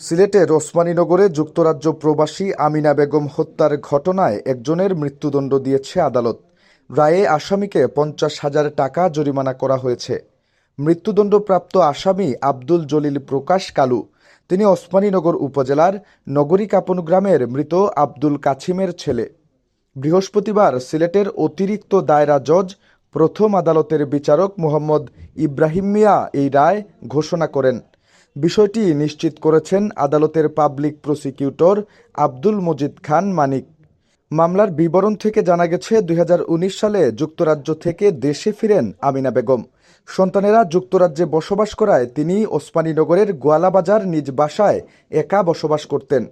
সিলেটের ওসমানীনগরে যুক্তরাজ্য প্রবাসী আমিনা বেগম হত্যার ঘটনায় একজনের মৃত্যুদণ্ড দিয়েছে আদালত। রায়ে আসামিকে পঞ্চাশ হাজার টাকা জরিমানা করা হয়েছে। মৃত্যুদণ্ডপ্রাপ্ত আসামি আব্দুল জলিল প্রকাশ কালু। তিনি ওসমানীনগর উপজেলার নগরী কাপন গ্রামের মৃত আব্দুল কাছিমের ছেলে। বৃহস্পতিবার সিলেটের অতিরিক্ত দায়রা জজ, প্রথম আদালতের বিচারক মোহাম্মদ ইব্রাহিম মিয়া এই রায় ঘোষণা করেন। বিষয়টি নিশ্চিত করেছেন আদালতের পাবলিক প্রসিকিউটর আব্দুল মজিদ খান মানিক। মামলার বিবরণ থেকে জানা গেছে, দুই হাজার উনিশ সালে যুক্তরাজ্য থেকে দেশে ফিরেন আমিনা বেগম। সন্তানেরা যুক্তরাজ্যে বসবাস করায় তিনি ওসমানীনগরের গোয়ালাবাজার নিজ বাসায় একা বসবাস করতেন।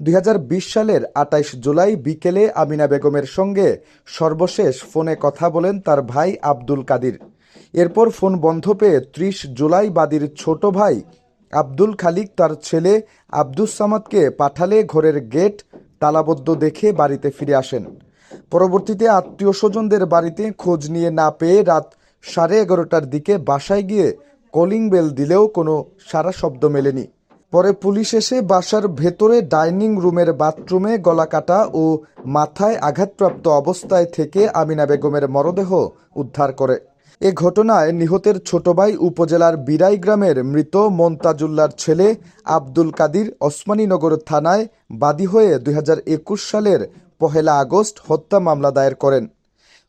দুই হাজার বিশ সালের আটাইশ জুলাই বিকেলে আমিনা বেগমের সঙ্গে সর্বশেষ ফোনে কথা বলেন তার ভাই আব্দুল কাদির। এরপর ফোন বন্ধ পেয়ে ত্রিশ জুলাই বাদীর ছোট ভাই আব্দুল খালিক তার ছেলে আব্দুস সামাদকে পাঠালে ঘরের গেট তালাবদ্ধ দেখে বাড়িতে ফিরে আসেন। পরবর্তীতে আত্মীয় স্বজনদের বাড়িতে খোঁজ নিয়ে না পেয়ে রাত সাড়ে এগারোটার দিকে বাসায় গিয়ে কলিং বেল দিলেও কোনো সারা শব্দ মেলেনি। পরে পুলিশ এসে বাসার ভেতরে ডাইনিং রুমের বাথরুমে গলা কাটা ও মাথায় আঘাতপ্রাপ্ত অবস্থায় থেকে আমিনা বেগমের মরদেহ উদ্ধার করে। এ ঘটনায় নিহতের ছোট ভাই উপজেলার বিরাই গ্রামের মৃত মন্তাজুল্লার ছেলে আব্দুল কাদির ওসমানীনগর থানায় বাদী হয়ে দুই হাজার একুশ সালের পহেলা আগস্ট হত্যা মামলা দায়ের করেন।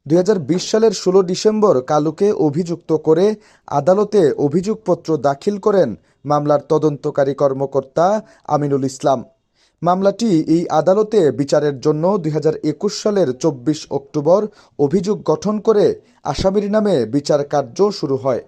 দু হাজার বিশ সালের ষোলো ডিসেম্বর কালুকে অভিযুক্ত করে আদালতে অভিযোগপত্র দাখিল করেন মামলার তদন্তকারী কর্মকর্তা আমিনুল ইসলাম। মামলাটি এই আদালতে বিচারের জন্য দু হাজার একুশ সালের চব্বিশ অক্টোবর অভিযোগ গঠন করে আসামির নামে বিচার কার্য শুরু হয়।